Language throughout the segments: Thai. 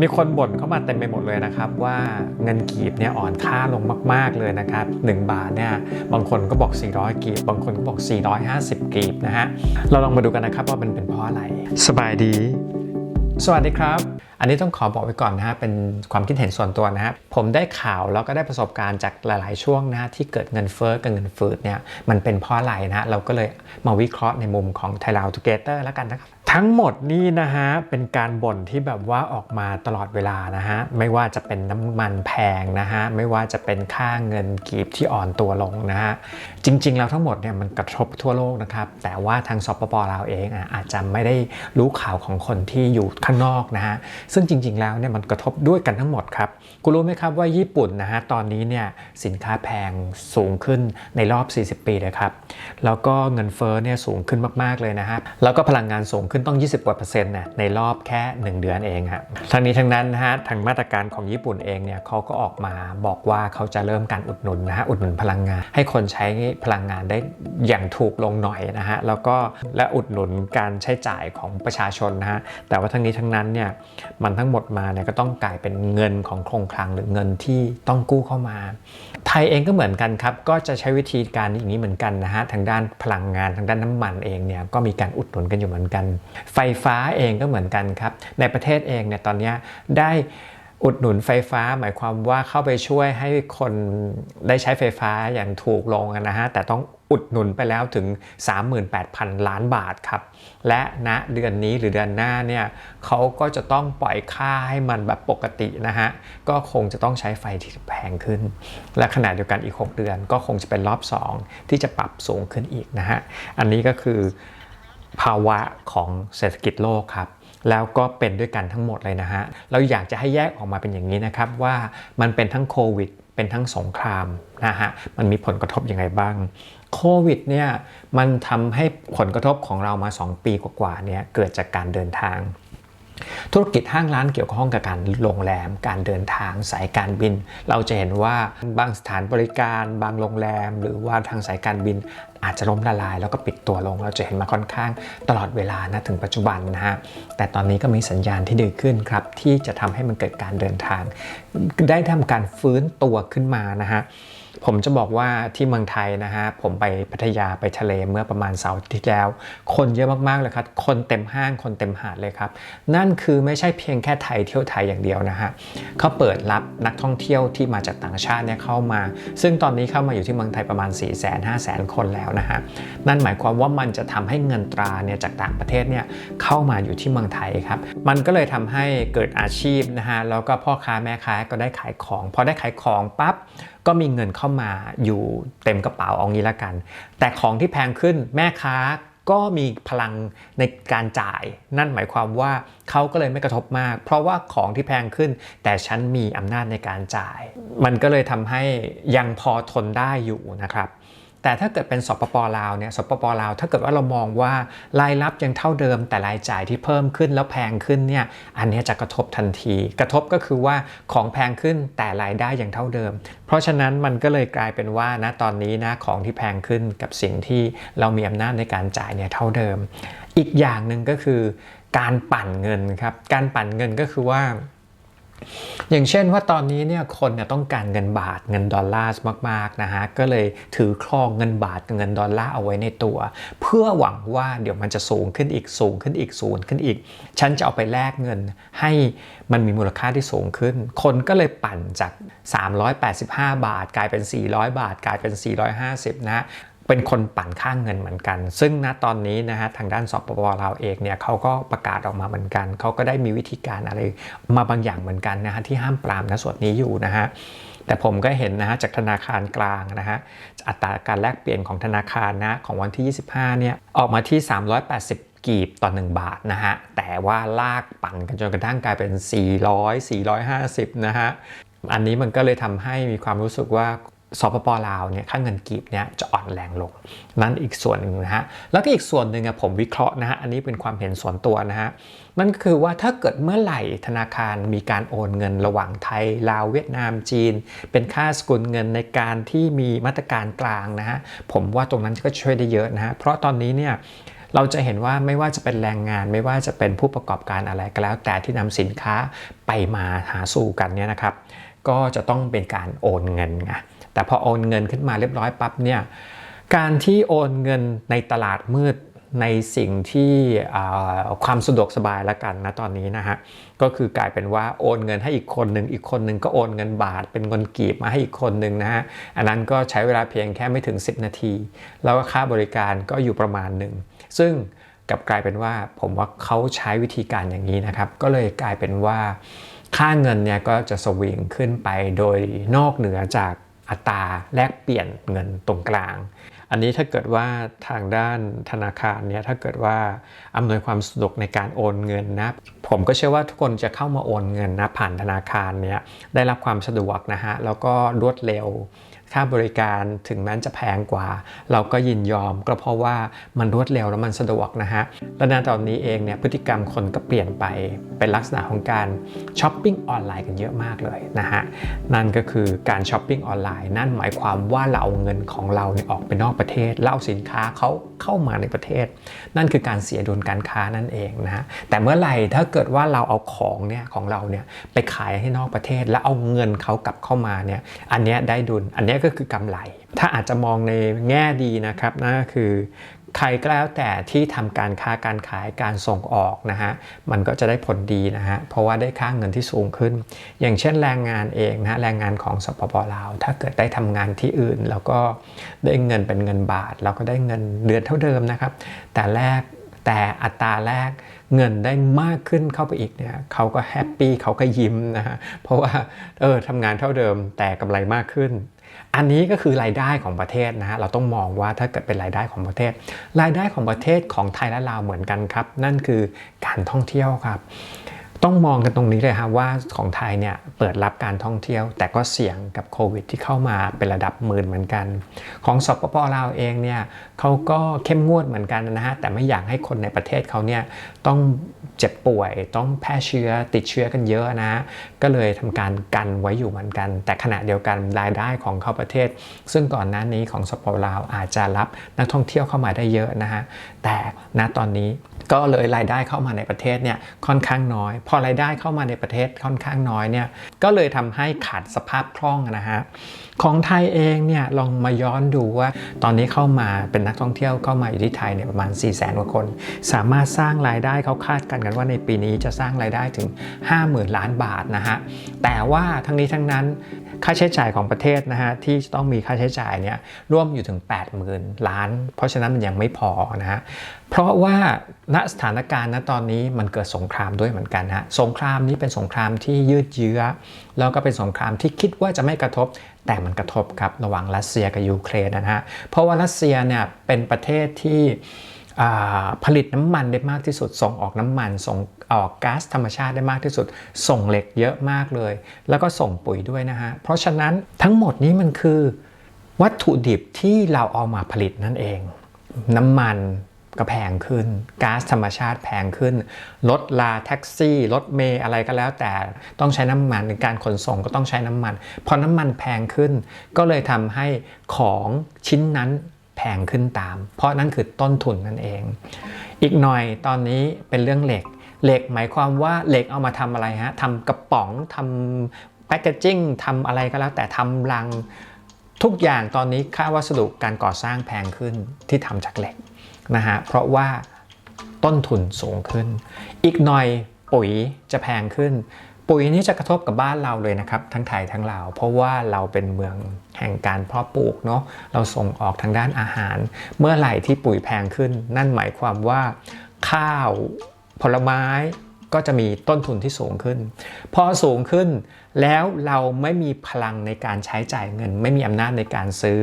มีคนบ่นเข้ามาเต็มไปหมดเลยนะครับว่าเงินกีบเนี่ยอ่อนค่าลงมาก ๆ เลยนะครับ 1 บาทเนี่ยบางคนก็บอก 400 กีบ บางคนก็บอก 450 กีบนะฮะ เราลองมาดูกันนะครับว่ามันเป็นเพราะอะไร สบายดี สวัสดีครับ อันนี้ต้องขอบอกไว้ก่อนนะฮะเป็นความคิดเห็นส่วนตัวนะฮะผมได้ข่าวแล้วก็ได้ประสบการณ์จากหลาย ๆ ช่วงนะฮะที่เกิดเงินเฟ้อกับเงินฝืดเนี่ยมันเป็นเพราะอะไรนะเราก็เลยมาวิเคราะห์ในมุมของ Thailand Together แล้วกันนะครับทั้งหมดนี่นะฮะเป็นการบ่นที่แบบว่าออกมาตลอดเวลานะฮะไม่ว่าจะเป็นน้ำมันแพงนะฮะไม่ว่าจะเป็นค่าเงินกีบที่อ่อนตัวลงนะฮะจริง ๆ แล้วทั้งหมดเนี่ยมันกระทบทั่วโลกนะครับแต่ว่าทางสปปลาวเองอะอาจจะไม่ได้รู้ข่าวของคนที่อยู่ข้างนอกนะฮะซึ่งจริง ๆ แล้วเนี่ยมันกระทบด้วยกันทั้งหมดครับคุณรู้ไหมครับว่าญี่ปุ่นนะฮะตอนนี้เนี่ยสินค้าแพงสูงขึ้นในรอบ 40 ปีเลยครับแล้วก็เงินเฟ้อเนี่ยสูงขึ้นมากๆเลยนะฮะแล้วก็พลังงานสูงขึ้นต้อง 20กว่าเปอร์เซ็นต์นะในรอบแค่ 1 เดือนเองฮะทั้งนี้ทั้งนั้นนะฮะทางมาตรการของญี่ปุ่นเองเนี่ยเขาก็ออกมาบอกว่าเขาจะเริ่มการอุดหนุนนะฮะอุดหนุนพลังงาน ให้คนใช้พลังงานได้อย่างถูกลงหน่อยนะฮะแล้วก็และอุดหนุนการใช้จ่ายของประชาชนนะฮะแต่ว่าทั้งนี้ทั้งนั้นเนี่ยมันทั้งหมดมาเนี่ยก็ต้องกลายเป็นเงินของโครงคลังหรือเงินที่ต้องกู้เข้ามา ไทยเองก็เหมือนกันครับ ก็จะใช้วิธีการอย่างนี้เหมือนกันนะฮะทางด้านพลังงานทางด้านน้ำมันเองเนี่ยก็มีการอุดหนุนกันอยู่เหมือนกัน ไฟฟ้าเองก็เหมือนกันครับในประเทศเองเนี่ยตอนนี้ได้อุดหนุนไฟฟ้าหมายความว่าเข้าไปช่วยให้คนได้ใช้ไฟฟ้าอย่างถูกลงนะฮะแต่ต้อง อุดหนุนไปแล้วถึง 38,000 ล้านบาทครับ และณเดือนนี้หรือเดือนหน้าเนี่ยเขาก็จะต้องปล่อยค่าให้มันแบบปกตินะฮะ ก็คงจะต้องใช้ไฟที่แพงขึ้น และขณะเดียวกันอีก 6 เดือนก็คงจะเป็นรอบ 2 ที่จะปรับสูงขึ้นอีกนะฮะ อันนี้ก็คือภาวะของเศรษฐกิจโลกครับแล้วก็เป็นด้วยกันทั้งหมดเลยนะฮะ เราอยากจะให้แยกออกมาเป็นอย่างนี้นะครับว่ามันเป็นทั้งโควิด เป็นทั้งสงครามนะฮะ มันมีผลกระทบยังไงบ้าง โควิดเนี่ยมันทำให้ผลกระทบของเรามา 2 ปีกว่าๆเนี่ยเกิดจากการเดินทาง ธุรกิจห้างร้านเกี่ยวข้องกับการโรงแรม การเดินทางสายการบิน เราจะเห็นว่าบางสถานบริการ บางโรงแรม หรือว่าทางสายการบินอาจจะล้มละลายแล้วก็ปิดตัวลง เราจะเห็นมาค่อนข้างตลอดเวลานะถึงปัจจุบันนะฮะแต่ตอนนี้ก็มีสัญญาณที่ดีขึ้นครับ ที่จะทำให้มันเกิดการเดินทาง ได้ทำการฟื้นตัวขึ้นมานะฮะ ผมจะบอกว่าที่เมืองไทยนะฮะผมไปพัทยาไปทะเลเมื่อประมาณเสาร์ที่แล้ว คนเยอะมากๆเลยครับ คนเต็มห้างคนเต็มหาดเลยครับ นั่นคือไม่ใช่เพียงแค่ไทยเที่ยวไทยอย่างเดียวนะฮะเขาเปิดรับนักท่องเที่ยวที่มาจากต่างชาติเนี่ยเข้ามา ซึ่งตอนนี้เข้ามาอยู่ที่เมืองไทยประมาณ4 5 0 0 0 0 คนแล้วนะฮะนั่นหมายความว่ามันจะทำให้เงินตราเนี่ยจากต่างประเทศเนี่ยเข้ามาอยู่ที่เมืองไทยครับมันก็เลยทำให้เกิดอาชีพนะฮะแล้วก็พ่อค้าแม่ค้าก็ได้ขายของพอได้ขายของปั๊บก็มีเงินเข้ามาอยู่เต็มกระเป๋าเอางี้ละกัน แต่ของที่แพงขึ้นแม่ค้าก็มีพลังในการจ่าย นั่นหมายความว่าเขาก็เลยไม่กระทบมาก เพราะว่าของที่แพงขึ้น แต่ฉันมีอำนาจในการจ่าย มันก็เลยทำให้ยังพอทนได้อยู่นะครับ แต่ถ้าเกิดเป็นสปปลาวเนี่ยสปปลาวถ้าเกิดว่าเรามองว่ารายรับยังเท่าเดิม แต่รายจ่ายที่เพิ่มขึ้นแล้วแพงขึ้นเนี่ยอันนี้จะกระทบทันที กระทบก็คือว่าของแพงขึ้นแต่รายได้ยังเท่าเดิม เพราะฉะนั้นมันก็เลยกลายเป็นว่านะตอนนี้นะของที่แพงขึ้นกับสิ่งที่เรามีอำนาจในการจ่ายเนี่ยเท่าเดิม อีกอย่างหนึ่งก็คือ การปั่นเงินครับการปั่นเงินก็คือว่า อย่างเช่นว่าตอนนี้เนี่ยคนเนี่ยต้องการเงินบาทเงินดอลลาร์มากๆนะฮะก็เลยถือครองเงินบาทเงินดอลลาร์เอาไว้ในตัว เพื่อหวังว่าเดี๋ยวมันจะสูงขึ้นอีกสูงขึ้นอีกสูงขึ้นอีก ฉันจะเอาไปแลกเงินให้มันมีมูลค่าที่สูงขึ้น คนก็เลยปั่นจาก 385 บาท กลายเป็น 400 บาท กลายเป็น 450 นะ เป็นคนปั่นค่างเงินเหมือนกัน ซึ่งณตอนนี้นะฮะทางด้านสปปลาวเองเนี่ยเขาก็ประกาศออกมาเหมือนกัน เขาก็ได้มีวิธีการอะไรมาบางอย่างเหมือนกันนะฮะที่ห้ามปรามนะส่วนนี้อยู่นะฮะแต่ผมก็เห็นนะฮะจากธนาคารกลางนะฮะอัตราการแลกเปลี่ยนของธนาคารนะของวันที่ 25เนี่ยออกมาที่ 380 กีบต่อ 1 บาทนะฮะแต่ว่าลากปั่นกันจนกระทั่งกลายเป็น 400 450นะฮะอันนี้มันก็เลยทำให้มีความรู้สึกว่า สปปลาวเนี่ยค่าเงินกีบเนี่ยจะอ่อนแรงลง นั่นอีกส่วนหนึ่งนะฮะแล้วก็อีกส่วนหนึ่งอะผมวิเคราะห์นะฮะอันนี้เป็นความเห็นส่วนตัวนะฮะนั่นก็คือว่าถ้าเกิดเมื่อไหร่ธนาคารมีการโอนเงินระหว่างไทยลาวเวียดนามจีน เป็นค่าสกุลเงินในการที่มีมาตรการกลางนะฮะผมว่าตรงนั้นก็ช่วยได้เยอะนะฮะเพราะตอนนี้เนี่ยเราจะเห็นว่าไม่ว่าจะเป็นแรงงานไม่ว่าจะเป็นผู้ประกอบการอะไรก็แล้ว แต่ที่นำสินค้าไปมาหาสู่กันเนี่ยนะครับ ก็จะต้องเป็นการโอนเงินไงแต่พอโอนเงินขึ้นมาเรียบร้อยปั๊บเนี่ยการที่โอนเงินในตลาดมืดในสิ่งที่ความสะดวกสบายละกันนะตอนนี้นะฮะก็คือกลายเป็นว่าโอนเงินให้อีกคนหนึ่งอีกคนหนึ่งก็โอนเงินบาท เป็นเงินกีบมาให้อีกคนหนึ่งนะฮะอันนั้นก็ใช้เวลาเพียงแค่ไม่ถึง 10 นาที แล้วก็ค่าบริการก็อยู่ประมาณหนึ่งซึ่งกลับกลายเป็นว่าผมว่าเขาใช้วิธีการอย่างนี้นะครับ ก็เลยกลายเป็นว่า ค่าเงินเนี่ยก็จะสวิงขึ้นไปโดยนอกเหนือจากอัตราแลกเปลี่ยนเงินตรงกลาง อันนี้ถ้าเกิดว่าทางด้านธนาคารเนี่ยถ้าเกิดว่าอำนวยความสะดวกในการโอนเงินนะผมก็เชื่อว่าทุกคนจะเข้ามาโอนเงินนะผ่านธนาคารเนี่ยได้รับความสะดวกนะฮะแล้วก็รวดเร็ว ค่าบริการถึงแม้จะแพงกว่า เราก็ยินยอมก็เพราะว่ามันรวดเร็วแล้วมันสะดวกนะฮะ และในตอนนี้เองเนี่ยพฤติกรรมคนก็เปลี่ยนไปเป็นลักษณะของการช้อปปิ้งออนไลน์กันเยอะมากเลยนะฮะ นั่นก็คือการช้อปปิ้งออนไลน์ นั่นหมายความว่าเราเอาเงินของเราเนี่ยออกไปนอกประเทศแล้วเอาสินค้าเขาเข้ามาในประเทศ นั่นคือการเสียดุลการค้านั่นเองนะฮะแต่เมื่อไหร่ถ้าเกิดว่าเราเอาของเนี่ยของเราเนี่ยไปขายให้นอกประเทศ แล้วเอาเงินเขากลับเข้ามาเนี่ยอันนี้ได้ดุลอันนี้ก็คือกำไร ถ้าอาจจะมองในแง่ดีนะครับนั่นก็คือใครก็แล้วแต่ที่ทำการค้าการขายการส่งออกนะฮะมันก็จะได้ผลดีนะฮะเพราะว่าได้ค่าเงินที่สูงขึ้น อย่างเช่นแรงงานเองนะแรงงานของสปปลาว ถ้าเกิดได้ทำงานที่อื่น แล้วก็ได้เงินเป็นเงินบาทเราก็ได้เงินเดือนเท่าเดิมนะครับ แต่แรกแต่อัตราแรกเงินได้มากขึ้นเข้าไปอีกเนี่ยเขาก็แฮปปี้เขาก็ยิ้มนะฮะเพราะว่าเออทำงานเท่าเดิมแต่กำไรมากขึ้น อันนี้ก็คือรายได้ของประเทศนะฮะเราต้องมองว่าถ้าเกิดเป็นรายได้ของประเทศ รายได้ของประเทศของไทยและลาวเหมือนกันครับ นั่นคือการท่องเที่ยวครับ ต้องมองกันตรงนี้เลยครับว่าของไทยเนี่ยเปิดรับการท่องเที่ยว แต่ก็เสี่ยงกับโควิดที่เข้ามาเป็นระดับหมื่นเหมือนกัน ของสปปลาวเองเนี่ยเขาก็เข้มงวดเหมือนกันนะฮะแต่ไม่อยากให้คนในประเทศเขาเนี่ยต้องเจ็บป่วยต้องแพร่เชื้อติดเชื้อกันเยอะนะ ก็เลยทำการกันไว้อยู่เหมือนกัน แต่ขณะเดียวกันรายได้ของเขาประเทศ ซึ่งก่อนหน้านี้ของสปปลาวอาจจะรับนักท่องเที่ยวเข้ามาได้เยอะนะฮะแต่ณตอนนี้ก็เลยรายได้เข้ามาในประเทศเนี่ยค่อนข้างน้อยพอรายได้เข้ามาในประเทศค่อนข้างน้อยเนี่ยก็เลยทำให้ขาดสภาพคล่องนะฮะของไทยเองเนี่ยลองมาย้อนดูว่าตอนนี้เข้ามาเป็นนักท่องเที่ยวเข้ามาอยู่ที่ไทยเนี่ยประมาณ 4 0 0แสนกว่าคน สามารถสร้างรายได้เขาคาดกันกันว่าในปีนี้จะสร้างรายได้ถึง 50,000 ล้านบาทนะฮะแต่ว่าทั้งนี้ทั้งนั้น ค่าใช้จ่ายของประเทศนะฮะที่ต้องมีค่าใช้จ่ายเนี่ยร่วมอยู่ถึง 80,000 ล้าน เพราะฉะนั้นมันยังไม่พอนะฮะเพราะว่าณสถานการณ์ณตอนนี้มันเกิดสงครามด้วยเหมือนกันฮะสงครามนี้เป็นสงครามที่ยืดเยื้อ แล้วก็เป็นสงครามที่คิดว่าจะไม่กระทบแต่มันกระทบครับระหว่างรัสเซียกับยูเครนนะฮะเพราะว่ารัสเซียเนี่ยเป็นประเทศที่ผลิตน้ำมันได้มากที่สุดส่งออกน้ำมันส่ง กก๊าซธรรมชาติได้มากที่สุด ส่งเหล็กเยอะมากเลย แล้วก็ส่งปุ๋ยด้วยนะฮะ เพราะฉะนั้นทั้งหมดนี้มันคือวัตถุดิบที่เราเอามาผลิตนั่นเอง น้ำมันก็แพงขึ้นก๊าซธรรมชาติแพงขึ้น รถลาแท็กซี่ รถเมย์อะไรก็แล้วแต่ต้องใช้น้ำมันในการขนส่งก็ต้องใช้น้ำมัน พอน้ำมันแพงขึ้น ก็เลยทำให้ของชิ้นนั้นแพงขึ้นตาม เพราะนั่นคือต้นทุนนั่นเอง อีกหน่อยตอนนี้เป็นเรื่องเหล็ก เหล็กหมายความว่าเหล็กเอามาทำอะไรฮะทำกระป๋องทำแพคเกจิ้งทำอะไรก็แล้ว แต่ทำรังทุกอย่างตอนนี้ค่าวัสดุการก่อสร้างแพงขึ้นที่ทำจากเหล็กนะฮะเพราะว่าต้นทุนสูงขึ้น อีกหน่อยปุ๋ยจะแพงขึ้น ปุ๋ยนี้จะกระทบกับบ้านเราเลยนะครับ ทั้งไทยทั้งลาว เพราะว่าเราเป็นเมืองแห่งการเพาะปลูกเนาะเราส่งออกทางด้านอาหาร เมื่อไหร่ที่ปุ๋ยแพงขึ้น นั่นหมายความว่าข้าว ผลไม้ก็จะมีต้นทุนที่สูงขึ้น พอสูงขึ้นแล้วเราไม่มีพลังในการใช้จ่ายเงิน ไม่มีอำนาจในการซื้อ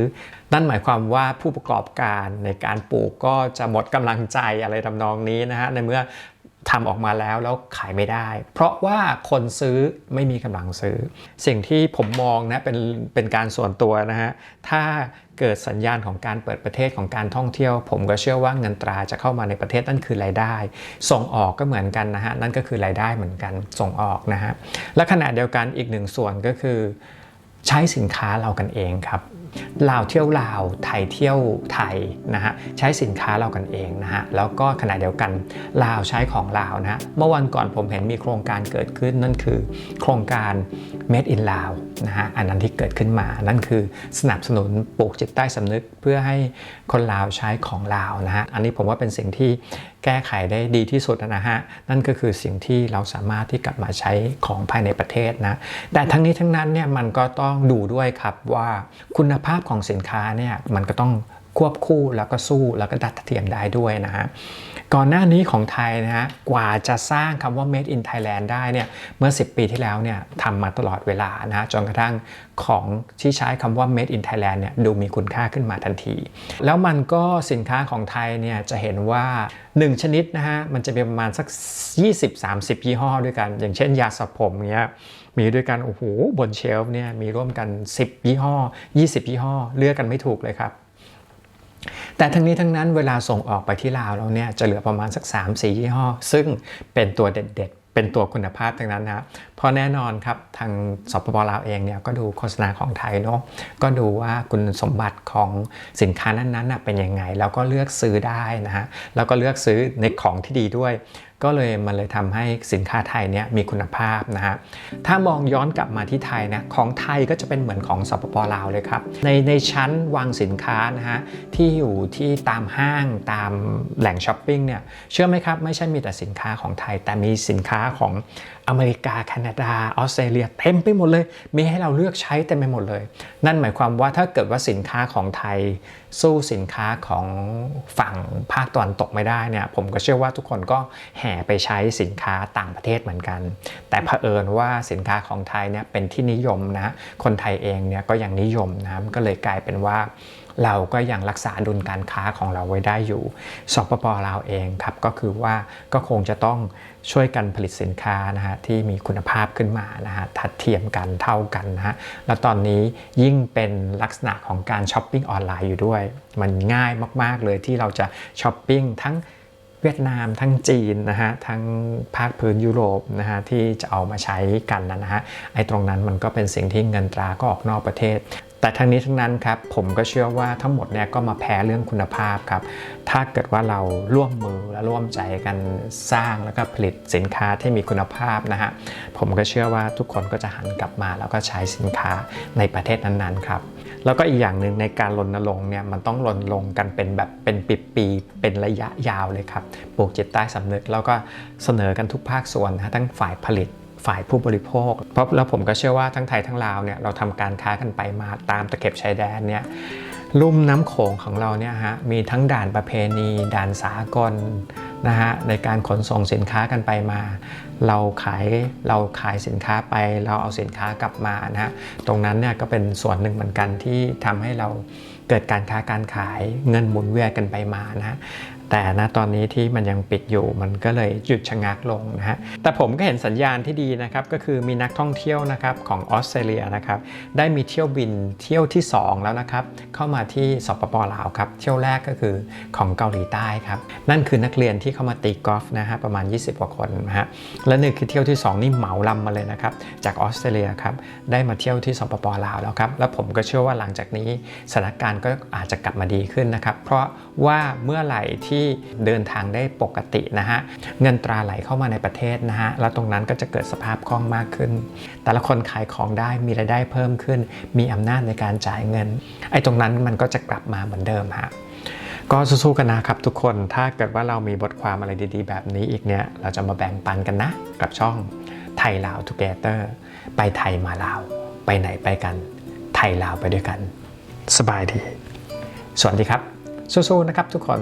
นั่นหมายความว่าผู้ประกอบการในการปลูกก็จะหมดกำลังใจอะไรทำนองนี้นะฮะในเมื่อ ทำออกมาแล้วแล้วขายไม่ได้ เพราะว่าคนซื้อไม่มีกำลังซื้อ สิ่งที่ผมมองนะเป็นเป็นการส่วนตัวนะฮะถ้าเกิดสัญญาณของการเปิดประเทศของการท่องเที่ยว ผมก็เชื่อว่าเงินตราจะเข้ามาในประเทศนั่นคือรายได้ ส่งออกก็เหมือนกันนะฮะนั่นก็คือรายได้เหมือนกันส่งออกนะฮะและขณะเดียวกันอีกหนึ่งส่วนก็คือ ใช้สินค้าเรากันเองครับ ลาวเที่ยวลาวไทยเที่ยวไทยนะฮะใช้สินค้าเรากันเองนะฮะแล้วก็ขณะเดียวกันลาวใช้ของลาวนะฮะเมื่อวันก่อนผมเห็นมีโครงการเกิดขึ้นนั่นคือ โครงการ Made in Lao นะฮะอันนั้นที่เกิดขึ้นมานั่นคือสนับสนุนปลูกจิตใต้สำนึกเพื่อให้คนลาวใช้ของลาวนะฮะอันนี้ผมว่าเป็นสิ่งที่ แก้ไขได้ดีที่สุดนะฮะนั่นก็คือสิ่งที่เราสามารถที่กลับมาใช้ของภายในประเทศนะแต่ทั้งนี้ทั้งนั้นเนี่ยมันก็ต้องดูด้วยครับว่าคุณภาพของสินค้าเนี่ยมันก็ต้อง ควบคู่แล้วก็สู้แล้วก็ดัดเทียมได้ด้วยนะฮะก่อนหน้านี้ของไทยนะฮะกว่าจะสร้างคำว่า made in Thailand ได้เนี่ยเมื่อ 10 ปีที่แล้วเนี่ยทำมาตลอดเวลานะจนกระทั่งของที่ใช้คำว่า made in Thailand เนี่ยดูมีคุณค่าขึ้นมาทันที แล้วมันก็สินค้าของไทยเนี่ยจะเห็นว่า 1 ชนิดนะฮะมันจะเป็นประมาณสัก 20-30 ยี่ห้อด้วยกัน อย่างเช่นยาสระผมเนี้ยมีด้วยกันโอ้โหบนเชลฟ์เนี่ยมีร่วมกัน 10 ยี่ห้อ 20 ยี่ห้อ เลือกกันไม่ถูกเลยครับ แต่ทั้งนี้ทั้งนั้นเวลาส่งออกไปที่ลาวเราเนี่ยจะเหลือประมาณสัก 3-4 ยี่ห้อ ซึ่งเป็นตัวเด็ดๆ เป็นตัวคุณภาพทั้งนั้นนะเพราะแน่นอนครับทางสปปลาวเองเนี่ยก็ดูโฆษณาของไทยเนาะก็ดูว่าคุณสมบัติของสินค้านั้นๆเป็นยังไง แล้วก็เลือกซื้อได้นะฮะแล้วก็เลือกซื้อในของที่ดีด้วย ก็เลยมันเลยทำให้สินค้าไทยเนี่ยมีคุณภาพนะฮะถ้ามองย้อนกลับมาที่ไทยนะของไทยก็จะเป็นเหมือนของสปปลาวเลยครับในในชั้นวางสินค้านะฮะที่อยู่ที่ตามห้างตามแหล่งช้อปปิ้งเนี่ยเชื่อไหมครับไม่ใช่มีแต่สินค้าของไทย แต่มีสินค้าของ อเมริกาแคนาดาออสเตรเลียเต็มไปหมดเลย มีให้เราเลือกใช้เต็มไปหมดเลย นั่นหมายความว่าถ้าเกิดว่าสินค้าของไทย สู้สินค้าของฝั่งภาคตะวันตกไม่ได้เนี่ยผมก็เชื่อว่าทุกคนก็แห่ไปใช้สินค้าต่างประเทศเหมือนกัน แต่เผอิญว่าสินค้าของไทยเนี่ยเป็นที่นิยมนะคนไทยเองเนี่ยก็ยังนิยมนะมันก็เลยกลายเป็นว่า เราก็ยังรักษาดุลการค้าของเราไว้ได้อยู่ สปปลาวเองครับก็คือว่าก็คงจะต้องช่วยกันผลิตสินค้านะฮะที่มีคุณภาพขึ้นมานะฮะทัดเทียมกันเท่ากันนะฮะแล้วตอนนี้ยิ่งเป็นลักษณะของการช้อปปิ้งออนไลน์อยู่ด้วย มันง่ายมาก ๆ เลยที่เราจะช้อปปิ้งทั้งเวียดนามทั้งจีนนะฮะทั้งภาคพื้นยุโรปนะฮะที่จะเอามาใช้กันนะฮะไอ้ตรงนั้นมันก็เป็นสิ่งที่เงินตราก็ออกนอกประเทศ แต่ทั้งนี้ทั้งนั้นครับผมก็เชื่อว่าทั้งหมดเนี่ยก็มาแพ้เรื่องคุณภาพครับ ถ้าเกิดว่าเราร่วมมือและร่วมใจกันสร้างแล้วก็ผลิตสินค้าที่มีคุณภาพนะฮะผมก็เชื่อว่าทุกคนก็จะหันกลับมา แล้วก็ใช้สินค้าในประเทศนั้นๆครับแล้วก็อีกอย่างหนึ่งในการรณรงค์เนี่ยมันต้องรณรงค์กันเป็นแบบเป็นปีๆเป็นระยะยาวเลยครับปลูกจิตใต้สำนึก แล้วก็เสนอกันทุกภาคส่วนนะทั้งฝ่ายผลิต ฝ่ายผู้บริโภค เพราะแล้วผมก็เชื่อว่าทั้งไทยทั้งลาวเนี่ยเราทำการค้ากันไปมาตามตะเข็บชายแดนเนี่ยลุ่มน้ำโขงของเราเนี่ยฮะมีทั้งด่านประเพณี ด่านสากลนะฮะในการขนส่งสินค้ากันไปมา เราขายเราขายสินค้าไป เราเอาสินค้ากลับมานะฮะตรงนั้นเนี่ยก็เป็นส่วนหนึ่งเหมือนกันที่ทำให้เราเกิดการค้าการขายเงินหมุนเวียนกันไปมานะฮะ แต่นะตอนนี้ที่มันยังปิดอยู่มันก็เลยหยุดชะงักลงนะฮะแต่ผมก็เห็นสัญญาณที่ดีนะครับก็คือมีนักท่องเที่ยวนะครับของออสเตรเลียนะครับได้มีเที่ยวบินเที่ยวที่ 2 แล้วนะครับเข้ามาที่สปปลาวครับเที่ยวแรกก็คือของเกาหลีใต้ครับนั่นคือนักเรียนที่เข้ามาตีกอล์ฟนะฮะประมาณ 20 กว่าคนนะฮะและนี่คือเที่ยวที่ 2 นี่เหมาลำมาเลยนะครับจากออสเตรเลียครับได้มาเที่ยวที่สปปลาวแล้วครับแล้วผมก็เชื่อว่าหลังจากนี้สถานการณ์ก็อาจจะกลับมาดีขึ้นนะครับเพราะว่าเมื่อไหร่ที่ที่เดินทางได้ปกตินะฮะเงินตราไหลเข้ามาในประเทศนะฮะแล้วตรงนั้นก็จะเกิดสภาพคล่องมากขึ้น แต่ละคนขายของได้มีรายได้เพิ่มขึ้น มีอำนาจในการจ่ายเงินไอ้ตรงนั้นมันก็จะกลับมาเหมือนเดิมฮะก็สู้ๆกันนะครับทุกคนถ้าเกิดว่าเรามีบทความอะไรดีๆ แบบนี้อีกเนี่ยเราจะมาแบ่งปันกันนะ กับช่องไทยลาวทูเกเตอร์ไปไทยมาลาว ไปไหนไปกัน ไทยลาวไปด้วยกัน สบายดี สวัสดีครับ สู้ๆนะครับทุกคน